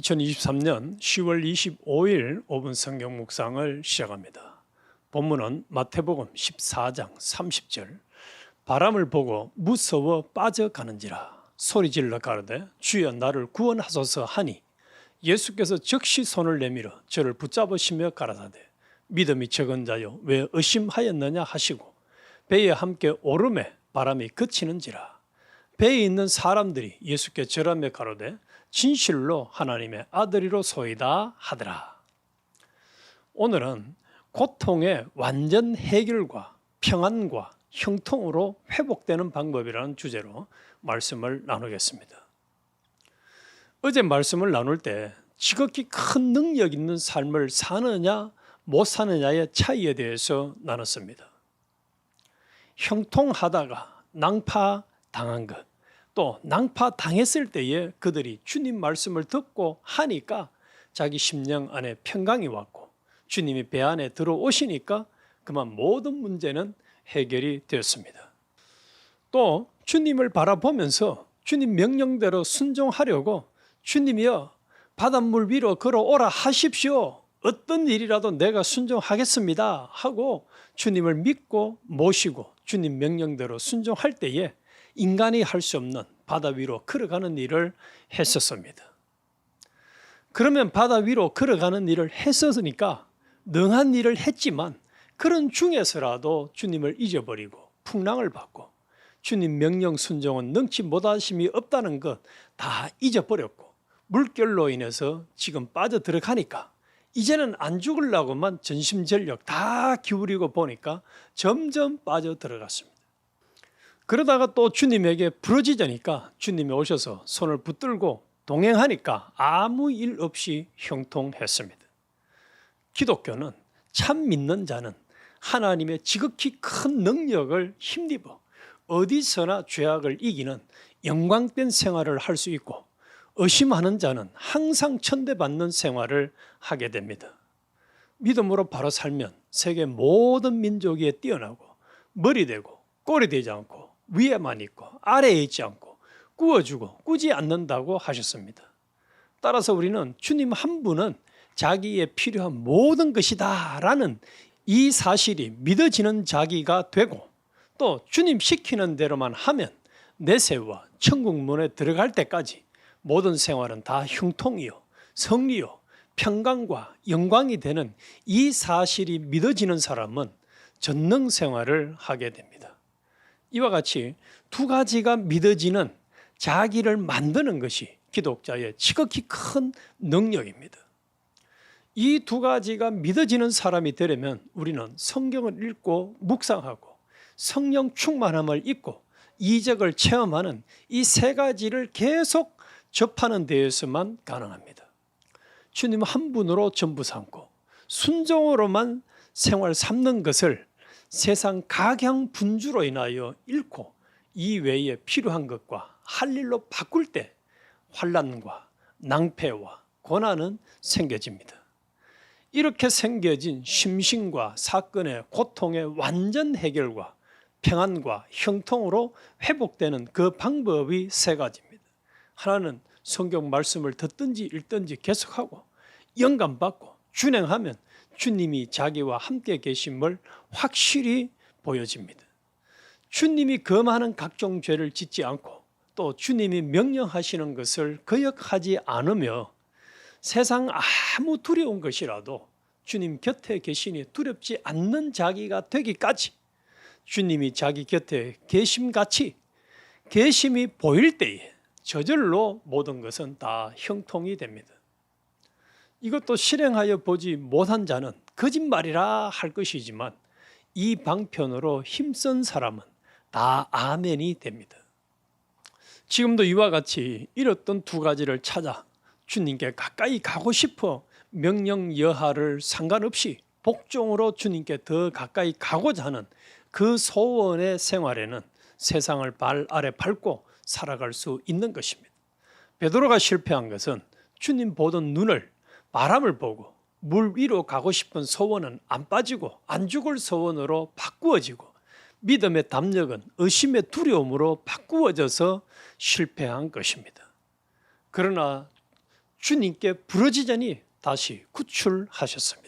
2023년 10월 25일 5분 성경 묵상을 시작합니다. 본문은 마태복음 14장 30절 바람을 보고 무서워 빠져가는지라 소리 질러 가로되 주여 나를 구원하소서 하니 예수께서 즉시 손을 내밀어 저를 붙잡으시며 가라사대 믿음이 적은 자요 왜 의심하였느냐 하시고 배에 함께 오름에 바람이 그치는지라 배에 있는 사람들이 예수께 절하며 가로되 진실로 하나님의 아들이로 소이다 하더라. 오늘은 고통의 완전 해결과 평안과 형통으로 회복되는 방법이라는 주제로 말씀을 나누겠습니다. 어제 말씀을 나눌 때 지극히 큰 능력 있는 삶을 사느냐 못 사느냐의 차이에 대해서 나눴습니다. 형통하다가 낭파 당한 것, 또 낭파 당했을 때에 그들이 주님 말씀을 듣고 하니까 자기 심령 안에 평강이 왔고 주님이 배 안에 들어오시니까 그만 모든 문제는 해결이 되었습니다. 또 주님을 바라보면서 주님 명령대로 순종하려고 주님이여 바닷물 위로 걸어오라 하십시오. 어떤 일이라도 내가 순종하겠습니다. 하고 주님을 믿고 모시고 주님 명령대로 순종할 때에 인간이 할 수 없는 바다 위로 걸어가는 일을 했었습니다. 그러면 바다 위로 걸어가는 일을 했었으니까 능한 일을 했지만 그런 중에서라도 주님을 잊어버리고 풍랑을 받고 주님 명령 순종은 능치 못하심이 없다는 것 다 잊어버렸고 물결로 인해서 지금 빠져 들어가니까 이제는 안 죽으려고만 전심전력 다 기울이고 보니까 점점 빠져 들어갔습니다. 그러다가 또 주님에게 부러지자니까 주님이 오셔서 손을 붙들고 동행하니까 아무 일 없이 형통했습니다. 기독교는 참 믿는 자는 하나님의 지극히 큰 능력을 힘입어 어디서나 죄악을 이기는 영광된 생활을 할 수 있고 의심하는 자는 항상 천대받는 생활을 하게 됩니다. 믿음으로 바로 살면 세계 모든 민족에 뛰어나고 머리 되고 꼬리 되지 않고 위에만 있고 아래에 있지 않고 꾸어주고 꾸지 않는다고 하셨습니다. 따라서 우리는 주님 한 분은 자기의 필요한 모든 것이다라는 이 사실이 믿어지는 자기가 되고 또 주님 시키는 대로만 하면 내세와 천국 문에 들어갈 때까지 모든 생활은 다 형통이요 성리요 평강과 영광이 되는 이 사실이 믿어지는 사람은 전능 생활을 하게 됩니다. 이와 같이 두 가지가 믿어지는 자기를 만드는 것이 기독자의 지극히 큰 능력입니다. 이 두 가지가 믿어지는 사람이 되려면 우리는 성경을 읽고 묵상하고 성령 충만함을 입고 이적을 체험하는 이 세 가지를 계속 접하는 데에서만 가능합니다. 주님 한 분으로 전부 삼고 순종으로만 생활 삼는 것을 세상 각양 분주로 인하여 잃고 이 외에 필요한 것과 할 일로 바꿀 때 환란과 낭패와 고난은 생겨집니다. 이렇게 생겨진 심신과 사건의 고통의 완전 해결과 평안과 형통으로 회복되는 그 방법이 세 가지입니다. 하나는 성경 말씀을 듣든지 읽든지 계속하고 영감받고 준행하면 주님이 자기와 함께 계심을 확실히 보여집니다. 주님이 금하는 각종 죄를 짓지 않고 또 주님이 명령하시는 것을 거역하지 않으며 세상 아무 두려운 것이라도 주님 곁에 계시니 두렵지 않는 자기가 되기까지 주님이 자기 곁에 계심같이 계심이 보일 때에 저절로 모든 것은 다 형통이 됩니다. 이것도 실행하여 보지 못한 자는 거짓말이라 할 것이지만 이 방편으로 힘쓴 사람은 다 아멘이 됩니다. 지금도 이와 같이 잃었던 두 가지를 찾아 주님께 가까이 가고 싶어 명령 여하를 상관없이 복종으로 주님께 더 가까이 가고자 하는 그 소원의 생활에는 세상을 발 아래 밟고 살아갈 수 있는 것입니다. 베드로가 실패한 것은 주님 보던 눈을 바람을 보고 물 위로 가고 싶은 소원은 안 빠지고 안 죽을 소원으로 바꾸어지고 믿음의 담력은 의심의 두려움으로 바꾸어져서 실패한 것입니다. 그러나 주님께 부러지자니 다시 구출하셨습니다.